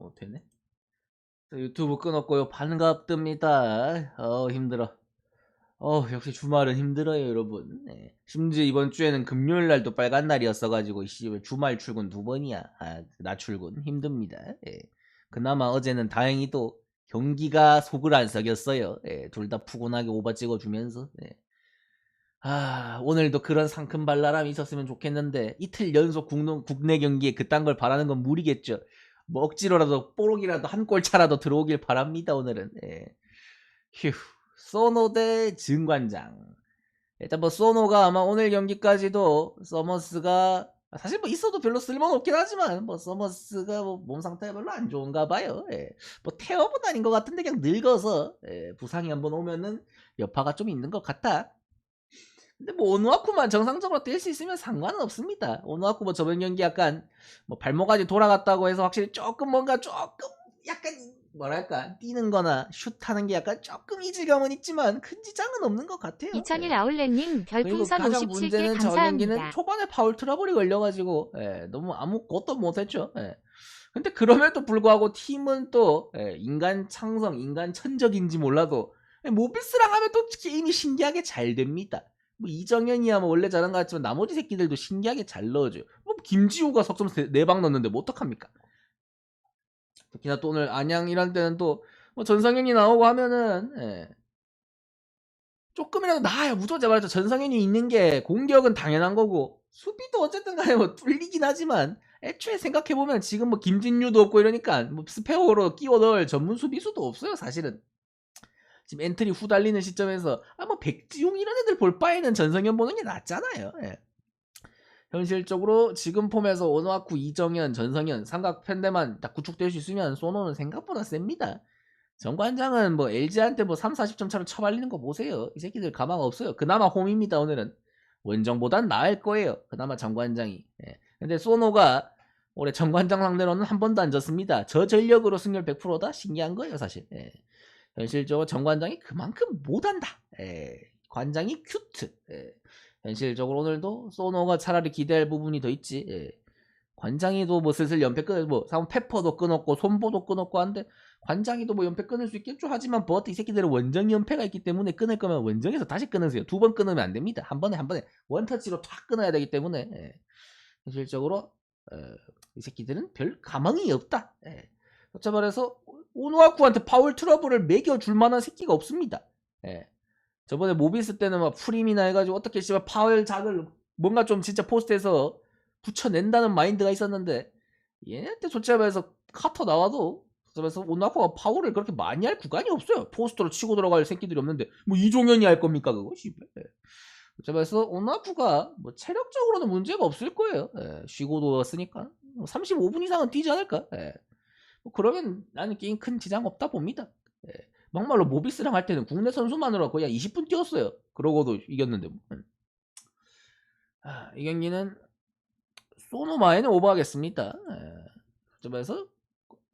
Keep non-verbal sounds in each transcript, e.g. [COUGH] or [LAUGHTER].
어. 자, 유튜브 끊었고요. 반갑습니다. 어 힘들어. 어 역시 주말은 힘들어요, 여러분. 네. 심지어 이번 주에는 금요일 날도 빨간 날이었어가지고 씨 주말 출근 두 번이야. 아, 나 출근 힘듭니다. 예. 그나마 어제는 다행히도 경기가 속을 안 썩였어요. 예, 둘 다 푸근하게 오바 찍어주면서. 예. 아, 오늘도 그런 상큼 발랄함이 있었으면 좋겠는데 이틀 연속 국내 경기에 그딴 걸 바라는 건 무리겠죠. 뭐 억지로라도 뽀록이라도 한 골 차라도 들어오길 바랍니다 오늘은. 예. 휴, 소노 대 증관장. 일단 뭐 소노가 아마 오늘 경기까지도 서머스가 사실 뭐 있어도 별로 쓸모는 없긴 하지만 뭐 서머스가 뭐 몸 상태가 별로 안 좋은가 봐요. 예. 뭐 태업은 아닌 것 같은데 그냥 늙어서 예, 부상이 한번 오면은 여파가 좀 있는 것 같다. 근데 뭐 오누아쿠만 정상적으로 뛸 수 있으면 상관은 없습니다. 오누아쿠 뭐 저번 경기 약간 뭐 발목까지 돌아갔다고 해서 확실히 조금 뭔가 조금 약간 뭐랄까 뛰는 거나 슛하는 게 약간 조금 이질감은 있지만 큰 지장은 없는 것 같아요. 2001 예. 아울렛님 별풍선 가장 57개 문제는 저 경기는 감사합니다. 초반에 파울 트러블이 걸려가지고 예, 너무 아무것도 못했죠. 예. 근데 그럼에도 불구하고 팀은 또 예, 인간 창성, 인간 천적인지 몰라도 예, 모비스랑 하면 또 게임이 신기하게 잘 됩니다. 뭐 이정현이야 뭐 원래 잘한 것 같지만 나머지 새끼들도 신기하게 잘 넣어줘요. 뭐 김지호가 석점 4방 넣는데 뭐 어떡합니까? 특히나 또 오늘 안양 이런 때는 또 뭐 전성현이 나오고 하면은 예. 조금이라도 나아요. 무조건 말했죠. 전성현이 있는 게 공격은 당연한 거고 수비도 어쨌든 간에 뭐 뚫리긴 하지만 애초에 생각해보면 지금 뭐 김진유도 없고 이러니까 뭐 스페어로 끼워 넣을 전문 수비수도 없어요. 사실은. 지금 엔트리 후달리는 시점에서 아뭐 백지용 이런 애들 볼 바에는 전성현 보는 게 낫잖아요. 예. 현실적으로 지금 폼에서 오노아쿠, 이정현, 전성현 삼각 팬데만 딱 구축될 수 있으면 소노는 생각보다 셉니다. 정관장은 뭐 LG한테 뭐 3, 40점 차로 쳐발리는 거 보세요. 이 새끼들 가망 없어요. 그나마 홈입니다, 오늘은. 원정보단 나을 거예요. 그나마 정관장이. 예. 근데 소노가 올해 정관장 상대로는 한 번도 안 졌습니다. 저 전력으로 승률 100%다? 신기한 거예요, 사실. 예. 현실적으로 정관장이 그만큼 못한다. 예. 관장이 큐트. 예. 현실적으로 오늘도 소노가 차라리 기대할 부분이 더 있지. 예. 관장이도 뭐 슬슬 연패 끊을 뭐 사람 페퍼도 끊었고 손보도 끊었고 한데 관장이도 뭐 연패 끊을 수 있겠죠. 하지만 버트 이 새끼들은 원정 연패가 있기 때문에 끊을 거면 원정에서 다시 끊으세요. 두 번 끊으면 안 됩니다. 한 번에 한 번에 원터치로 탁 끊어야 되기 때문에 예. 현실적으로 어, 이 새끼들은 별 가망이 없다. 예. 그렇 말해서 오누아쿠한테 파울 트러블을 매겨줄 만한 새끼가 없습니다. 예. 저번에 모비스 때는 막 프림이나 해가지고 어떻게 씨발 파울 작을 뭔가 좀 진짜 포스트에서 붙여낸다는 마인드가 있었는데 솔직히 말해서 카터 나와도 그래서 오나코가 파울을 그렇게 많이 할 구간이 없어요. 포스터로 치고 들어갈 새끼들이 없는데 뭐 이종현이 할 겁니까 그거? 씨발. 솔직히 말해서 오나쿠가 뭐 체력적으로는 문제가 없을 거예요. 예, 쉬고도 쓰니까 35분 이상은 뛰지 않을까? 예. 뭐 그러면 나는 게임 큰 지장 없다 봅니다. 예. 막말로 모비스랑 할 때는 국내 선수만으로 거의 한 20분 뛰었어요. 그러고도 이겼는데. 뭐. 음. 아, 이 경기는 소노마에는 오버하겠습니다. 점에서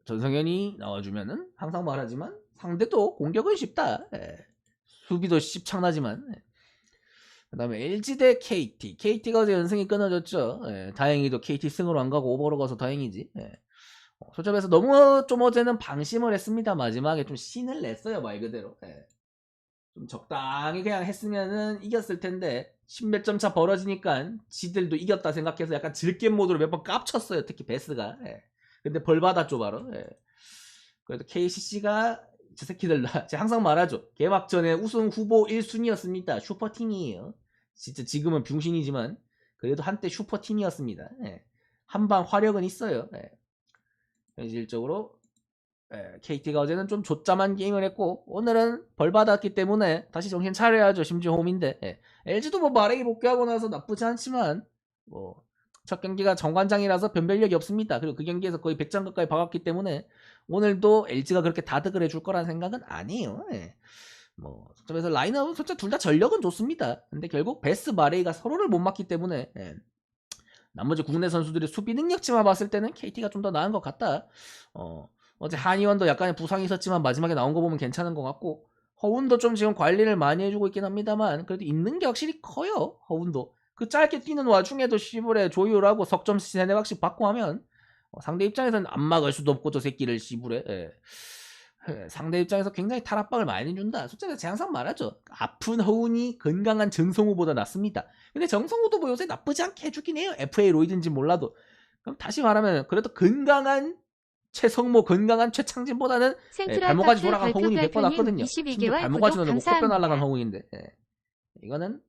전성현이 나와주면은 항상 말하지만 상대도 공격은 쉽다. 예. 수비도 십창나지만. 예. 그 다음에 LG 대 KT. KT가 어제 연승이 끊어졌죠. 예. 다행히도 KT 승으로 안 가고 오버로 가서 다행이지. 예. 어, 솔직해서 너무 좀 어제는 방심을 했습니다. 마지막에 좀 신을 냈어요 말 그대로. 예. 좀 적당히 그냥 했으면은 이겼을 텐데 십몇 점 차 벌어지니까 지들도 이겼다 생각해서 약간 즐겜 모드로 몇 번 깝쳤어요. 특히 베스가. 예. 근데 벌 받았죠 바로. 예. 그래도 KCC가 저 새끼들 제가 항상 말하죠. 개막 전에 우승 후보 1순위였습니다. 슈퍼팀이에요. 진짜 지금은 병신이지만 그래도 한때 슈퍼팀이었습니다. 예. 한방 화력은 있어요. 예. 현실적으로 예, KT가 어제는 좀 조짜만 게임을 했고 오늘은 벌 받았기 때문에 다시 정신 차려야죠. 심지어 홈인데 예. LG도 뭐 마레이 복귀하고 나서 나쁘지 않지만 뭐 첫 경기가 정관장이라서 변별력이 없습니다. 그리고 그 경기에서 거의 100장 가까이 박았기 때문에 오늘도 LG가 그렇게 다득을 해줄 거라는 생각은 아니에요. 예. 뭐 그래서 라인업은 솔직히 둘 다 전력은 좋습니다. 근데 결국 베스 마레이가 서로를 못 막기 때문에 예. 나머지 국내 선수들의 수비 능력치만 봤을 때는 KT가 좀 더 나은 것 같다. 어, 어제 한의원도 약간의 부상이 있었지만 마지막에 나온 거 보면 괜찮은 것 같고 허운도 좀 지금 관리를 많이 해주고 있긴 합니다만 그래도 있는 게 확실히 커요. 허운도 그 짧게 뛰는 와중에도 시불에 조율하고 석점 세네 박씩 받고 하면 어, 상대 입장에서는 안 막을 수도 없고 저 새끼를 씨부래. 예. 예, 상대 입장에서 굉장히 탈압박을 많이 준다. 솔직히 제가 항상 말하죠. 아픈 허운이 건강한 정성우보다 낫습니다. 근데 정성우도 뭐 요새 나쁘지 않게 해주긴 해요. FA 로이든지 몰라도. 그럼 다시 말하면 그래도 건강한 최성모, 건강한 최창진보다는 예, 발목까지 돌아간 허운이 100번 별표별표님 낫거든요. 심지어 22개월 발목까지 넣는 코뼈 감사합니다. 허운인데. 예. 이거는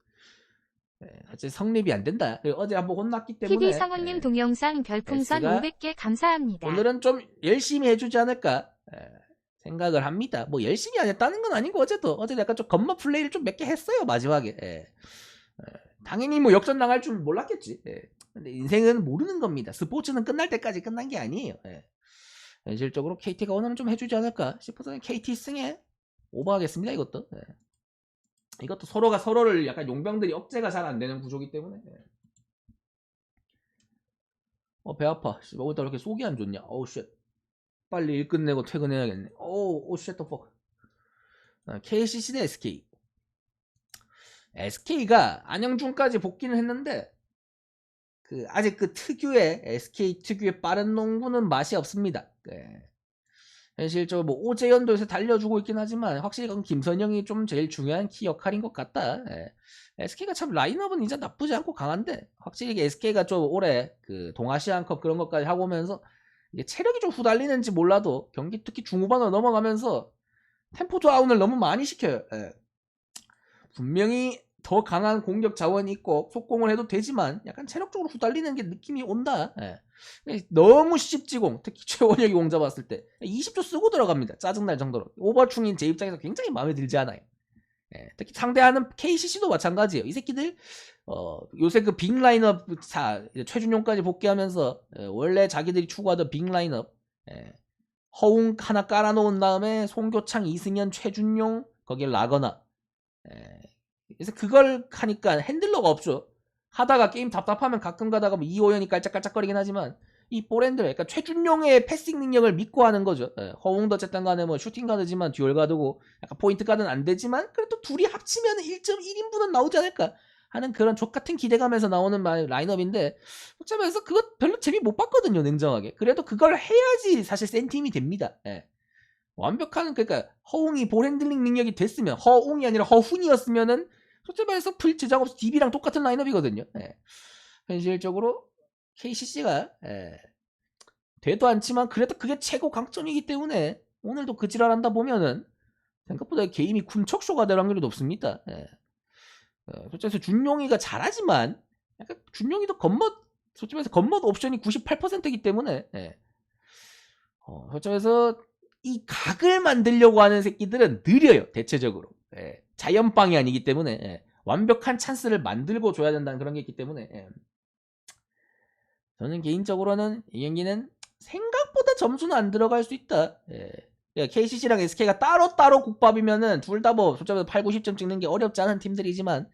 예, 사실 성립이 안 된다. 어제 한번 혼났기 때문에 TV 성우님 예, 동영상 별풍선 S가 500개 감사합니다. 오늘은 좀 열심히 해주지 않을까 예, 생각을 합니다. 뭐 열심히 안 했다는 건 아니고 어제도 어제 약간 좀 건마 플레이를 좀 몇 개 했어요 마지막에. 예. 예, 당연히 뭐 역전 당할 줄 몰랐겠지. 예. 근데 인생은 모르는 겁니다. 스포츠는 끝날 때까지 끝난 게 아니에요. 예. 현실적으로 KT가 오늘은 좀 해주지 않을까 싶어서 KT 승에 오버하겠습니다. 이것도. 예. 이것도 서로가 서로를 약간 용병들이 억제가 잘 안 되는 구조기 때문에. 예. 어, 배 아파. 씨, 오늘따라 왜 이렇게 속이 안 좋냐? 어우, 쉣. 빨리 일 끝내고 퇴근해야겠네. 오, 쉣, 더 퍽. KCC 대 SK. SK가 안영준까지 복귀는 했는데, 그, 아직 그 특유의, SK 특유의 빠른 농구는 맛이 없습니다. 네. 현실적으로 뭐 오재현도 요새 달려주고 있긴 하지만 확실히 그건 김선영이 좀 제일 중요한 키 역할인 것 같다. 예. SK가 참 라인업은 이제 나쁘지 않고 강한데 확실히 SK가 좀 올해 그 동아시안컵 그런 것까지 하고 오면서 이게 체력이 좀 후달리는지 몰라도 경기 특히 중후반으로 넘어가면서 템포 다운을 너무 많이 시켜요. 예. 분명히 더 강한 공격 자원이 있고 속공을 해도 되지만 약간 체력적으로 후달리는 게 느낌이 온다. 예. 너무 시집지공 특히 [LAUGHS] 최원혁이 공 잡았을 때 20초 쓰고 들어갑니다. 짜증날 정도로 오버충인 제 입장에서 굉장히 마음에 들지 않아요. 예, 특히 상대하는 KCC도 마찬가지예요. 이 새끼들 어, 요새 그 빅 라인업 자 최준용까지 복귀하면서 예, 원래 자기들이 추구하던 빅 라인업 예, 허웅 하나 깔아놓은 다음에 송교창, 이승현, 최준용 거기에 라거나 예, 그래서 그걸 하니까 핸들러가 없죠. 하다가 게임 답답하면 가끔 가다가 뭐 이호연이 깔짝깔짝거리긴 하지만 이 볼핸들 그러니까 최준용의 패싱 능력을 믿고 하는 거죠. 예, 허웅도 어쨌든 간에 뭐 슈팅 가드지만 듀얼 가드고 약간 포인트 가드는 안 되지만 그래도 둘이 합치면 1.1인분은 나오지 않을까 하는 그런 족같은 기대감에서 나오는 마- 라인업인데 어쩌면서 그거 별로 재미 못 봤거든요 냉정하게 그래도 그걸 해야지 사실 센 팀이 됩니다 예. 완벽한 그러니까 허웅이 볼 핸들링 능력이 됐으면 허웅이 아니라 허훈이었으면은 솔직히 말해서 풀 제작 없이 DB랑 똑같은 라인업이거든요 예. 현실적으로 KCC가 예, 되도 않지만 그래도 그게 최고 강점이기 때문에 오늘도 그 지랄한다 보면은 생각보다 게임이 쿰척쇼가 될 확률이 높습니다. 예. 어, 솔직히 말해서 준용이가 잘하지만 약간 준용이도 겉멋 솔직히 말해서 겉멋 옵션이 98%이기 때문에 예. 어, 솔직히 말해서 이 각을 만들려고 하는 새끼들은 느려요 대체적으로 예. 자연빵이 아니기 때문에 예. 완벽한 찬스를 만들고 줘야 된다는 그런 게 있기 때문에 예. 저는 개인적으로는 이 경기는 생각보다 점수는 안 들어갈 수 있다. 예. KCC랑 SK가 따로따로 국밥이면은 둘 다 뭐 솔직히 8, 90점 찍는 게 어렵지 않은 팀들이지만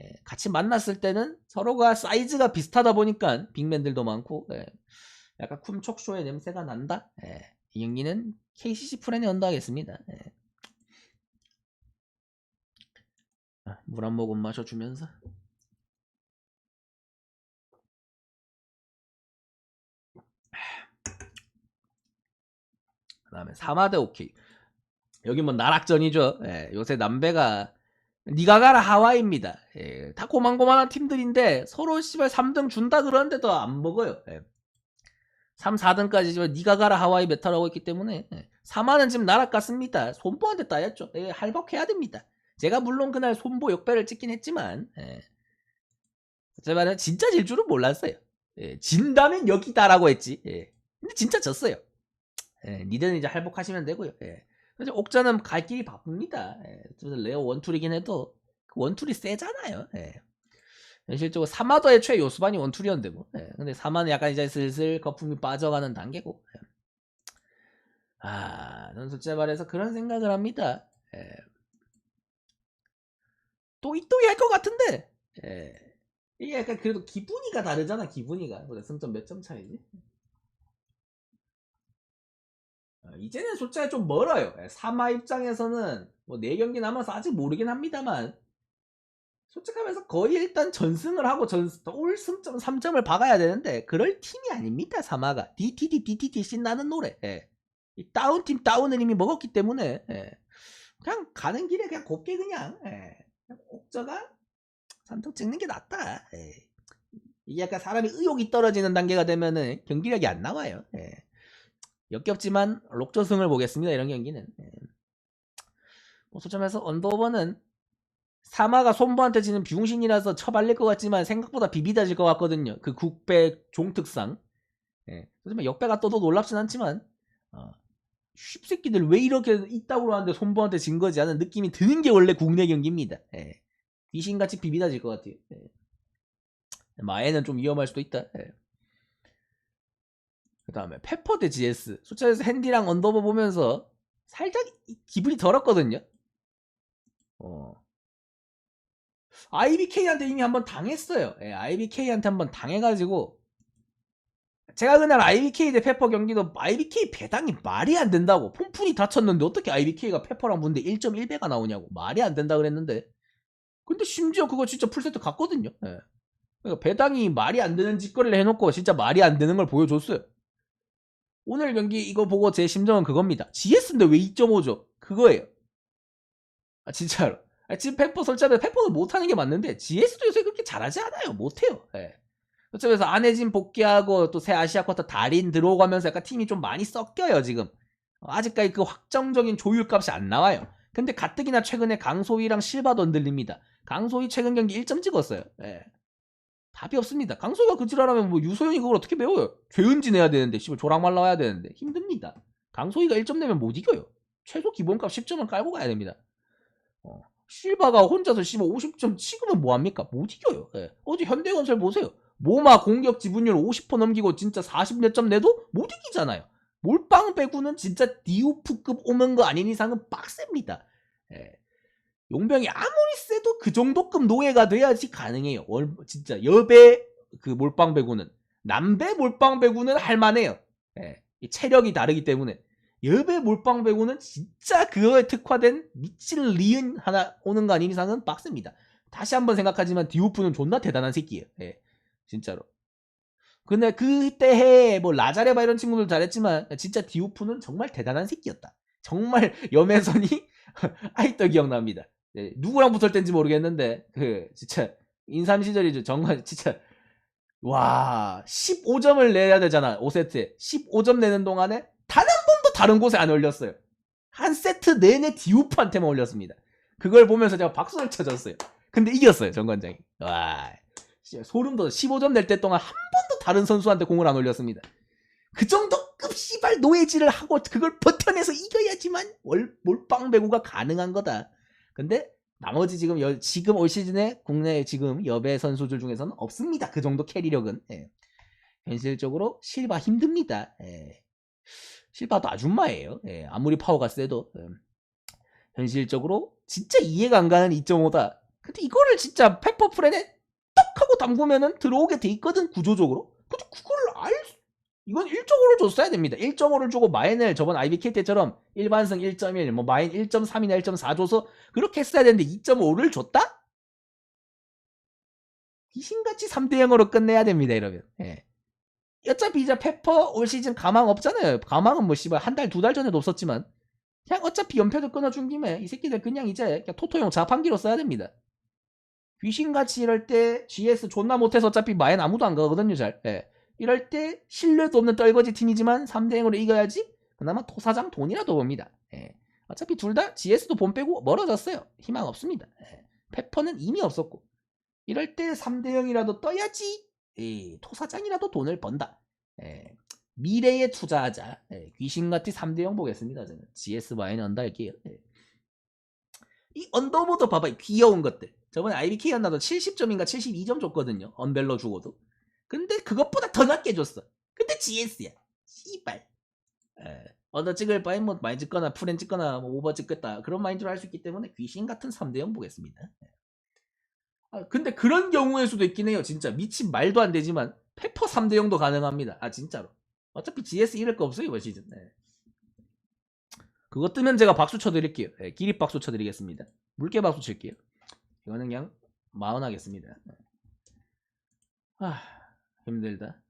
예, 같이 만났을 때는 서로가 사이즈가 비슷하다 보니까 빅맨들도 많고 예, 약간 쿰척쇼의 냄새가 난다. 예, 이 경기는 KCC 프렌에 언더하겠습니다. 예. 아, 물한 모금 마셔주면서 그 다음에 사마대 오케이. 여기 뭐 나락전이죠. 예, 요새 남배가 니가 가라 하와이입니다. 예, 다 고만고만한 팀들인데 서로 씨발 3등 준다 그러는데도 안 먹어요. 예. 3, 4등까지 지금 니가 가라 하와이 메타라고 있기 때문에 예. 4만은 지금 나락 같습니다. 손보한테 따였죠. 예, 할복해야 됩니다. 제가 물론 그날 손보 역배를 찍긴 했지만 예. 제가 진짜 질 줄은 몰랐어요. 예, 진다면 여기다라고 했지. 예. 근데 진짜 졌어요. 예, 니들은 이제 할복하시면 되고요. 예. 그래서 옥자는 갈 길이 바쁩니다. 예. 레어 원툴이긴 해도 그 원툴이 세잖아요. 예. 현실적으로 사마더 의 최 요수반이 원툴이었는데 뭐. 예. 근데 사마는 약간 이제 슬슬 거품이 빠져가는 단계고. 예. 아, 저는 솔직히 말해서 그런 생각을 합니다. 예. 또이또이 할 것 같은데. 예. 이게 약간 그래도 기분이가 다르잖아. 기분이가. 승점 몇 점 차이지? 이제는 솔직히 좀 멀어요. 예, 사마 입장에서는 뭐 4경기 남아서 아직 모르긴 합니다만 솔직하면서 거의 일단 전승을 하고 전올 승점 3점을 박아야 되는데 그럴 팀이 아닙니다 사마가 DTD DTD 신나는 노래 예. 이 다운팀 다운을 이미 먹었기 때문에 예. 그냥 가는 길에 그냥 곱게 그냥 예. 그냥 옥저가 3점 찍는 게 낫다 예. 이게 약간 사람이 의욕이 떨어지는 단계가 되면은 경기력이 안 나와요 예. 역겹지만 록저승을 보겠습니다 이런 경기는 예. 뭐 소점에서 언더버는 사마가 손보한테 지는 비용신이라서 처발릴 것 같지만 생각보다 비비다질 것 같거든요. 그 국배 종특상. 예. 하지만 역배가 떠도 놀랍진 않지만 어, 쉽새끼들 왜 이렇게 이따구로 하는데 손보한테 진 거지 하는 느낌이 드는 게 원래 국내 경기입니다. 예. 귀신같이 비비다질 것 같아요. 예. 마에는 좀 위험할 수도 있다. 예. 그 다음에 페퍼 대 GS. 숫자에서 핸디랑 언더버 보면서 살짝 이- 기분이 덜었거든요. 어. IBK한테 이미 한번 당했어요. 예, IBK한테 한번 당해가지고 제가 그날 IBK 대 페퍼 경기도 IBK 배당이 말이 안 된다고 폼푼이 다쳤는데 어떻게 IBK가 페퍼랑 붙는데 1.1배가 나오냐고 말이 안 된다 그랬는데 근데 심지어 그거 진짜 풀세트 갔거든요. 예. 그러니까 배당이 말이 안 되는 짓거리를 해놓고 진짜 말이 안 되는 걸 보여줬어요. 오늘 경기 이거 보고 제 심정은 그겁니다. GS인데 왜 2.5죠? 그거예요. 아 진짜로. 아, 지금 페퍼 설치하면 페퍼는 못하는 게 맞는데 GS도 요새 그렇게 잘하지 않아요. 못해요. 예. 어쩌면서 안혜진 복귀하고 또 새 아시아 쿼터 달인 들어오고 하면서 약간 팀이 좀 많이 섞여요 지금. 어, 아직까지 그 확정적인 조율값이 안 나와요. 근데 가뜩이나 최근에 강소희랑 실바도 흔들립니다. 강소희 최근 경기 1점 찍었어요. 예. 답이 없습니다. 강소희가 그 지랄하면 뭐 유소연이 그걸 어떻게 배워요? 죄은지 내야 되는데 씨발 조랑말 나와야 되는데 힘듭니다. 강소희가 1점 내면 못 이겨요. 최소 기본값 10점은 깔고 가야 됩니다. 어. 실바가 혼자서 씨발 50점 찍으면 뭐합니까? 못 이겨요. 예. 어제 현대건설 보세요. 모마 공격 지분율 50% 넘기고 진짜 40몇 점 내도 못 이기잖아요. 몰빵 배구는 진짜 디우프급 오는 거 아닌 이상은 빡셉니다. 예. 용병이 아무리 세도 그 정도급 노예가 돼야지 가능해요. 월, 진짜 여배 그 몰빵 배구는 남배 몰빵 배구는 할만해요. 예. 이 체력이 다르기 때문에 여배 몰빵 배구는 진짜 그거에 특화된 미친 리은 하나 오는 거 아닌 이상은 빡셉니다. 다시 한번 생각하지만 디우프는 존나 대단한 새끼예요. 예. 진짜로. 근데 그때 해, 뭐, 라자레바 이런 친구들 잘했지만, 진짜 디우프는 정말 대단한 새끼였다. 정말 [LAUGHS] 염혜선이 [LAUGHS] 아직도 기억납니다. 예, 누구랑 붙을 땐지 모르겠는데, 그, 진짜, 인삼 시절이죠. 정말, 진짜, 와, 15점을 내야 되잖아, 5세트에. 15점 내는 동안에 단 한 번도 다른 곳에 안 올렸어요. 한 세트 내내 디우프한테만 올렸습니다. 그걸 보면서 제가 박수를 쳐줬어요. 근데 이겼어요, 정관장이. 와, 소름 돋아. 15점 낼 때 동안 한 번도 다른 선수한테 공을 안 올렸습니다. 그 정도 급 씨발 노예질을 하고 그걸 버텨내서 이겨야지만 월, 몰빵 배구가 가능한 거다. 근데 나머지 지금 여- 지금 올 시즌에 국내 지금 여배 선수들 중에서는 없습니다. 그 정도 캐리력은. 예. 현실적으로 실바 힘듭니다. 예. 실바도 아줌마예요. 예. 아무리 파워가 세도 예. 현실적으로 진짜 이해가 안 가는 2.5다. 근데 이거를 진짜 페퍼 프렌에 딱 하고 담그면은 들어오게 돼 있거든 구조적으로. 근데 그걸 알 수- 이건 1.5를 줬어야 됩니다. 1.5를 주고 마인을 저번 IBK 때처럼 일반승 1.1, 뭐 마인 1.3이나 1.4 줘서 그렇게 했어야 되는데 2.5를 줬다? 귀신같이 3대 0으로 끝내야 됩니다, 이러면. 예. 어차피 이제 페퍼 올 시즌 가망 없잖아요. 가망은 뭐 씨발 한 달, 두 달 전에도 없었지만 그냥 어차피 연패도 끊어준 김에 이 새끼들 그냥 이제 그냥 토토용 자판기로 써야 됩니다. 귀신같이 이럴 때 GS 존나 못해서 어차피 마엔 아무도 안 가거든요, 잘. 예. 이럴 때 신뢰도 없는 떨거지 팀이지만 3대 0으로 이겨야지 그나마 토사장 돈이라도 봅니다. 예. 어차피 둘 다 GS도 본 빼고 멀어졌어요. 희망 없습니다. 예. 페퍼는 이미 없었고 이럴 때 3대 0이라도 떠야지 예, 토사장이라도 돈을 번다. 예. 미래에 투자하자. 예. 귀신같이 3대 0 보겠습니다. 저는 GS 마인 언더 할게요. 예. 이 언더보드 봐봐 이 귀여운 것들. 저번에 IBK 였나도 70점인가 72점 줬거든요. 언벨러 주고도. 근데 그것보다 더 낮게 줬어. 근데 GS야. 씨발. 에, 언더 찍을 바엔 뭐 많이 찍거나 풀엔 찍거나 뭐 오버 찍겠다. 그런 마인드로 할 수 있기 때문에 귀신 같은 3대0 보겠습니다. 예. 아, 근데 그런 경우일 수도 있긴 해요. 진짜 미친 말도 안 되지만 페퍼 3대0도 가능합니다. 아 진짜로. 어차피 GS 이럴 거 없어요 이번 시즌. 예. 그거 뜨면 제가 박수 쳐드릴게요. 예, 기립 박수 쳐드리겠습니다. 물개 박수 칠게요. 이거는 그냥 마흔 하겠습니다. 아 힘들다.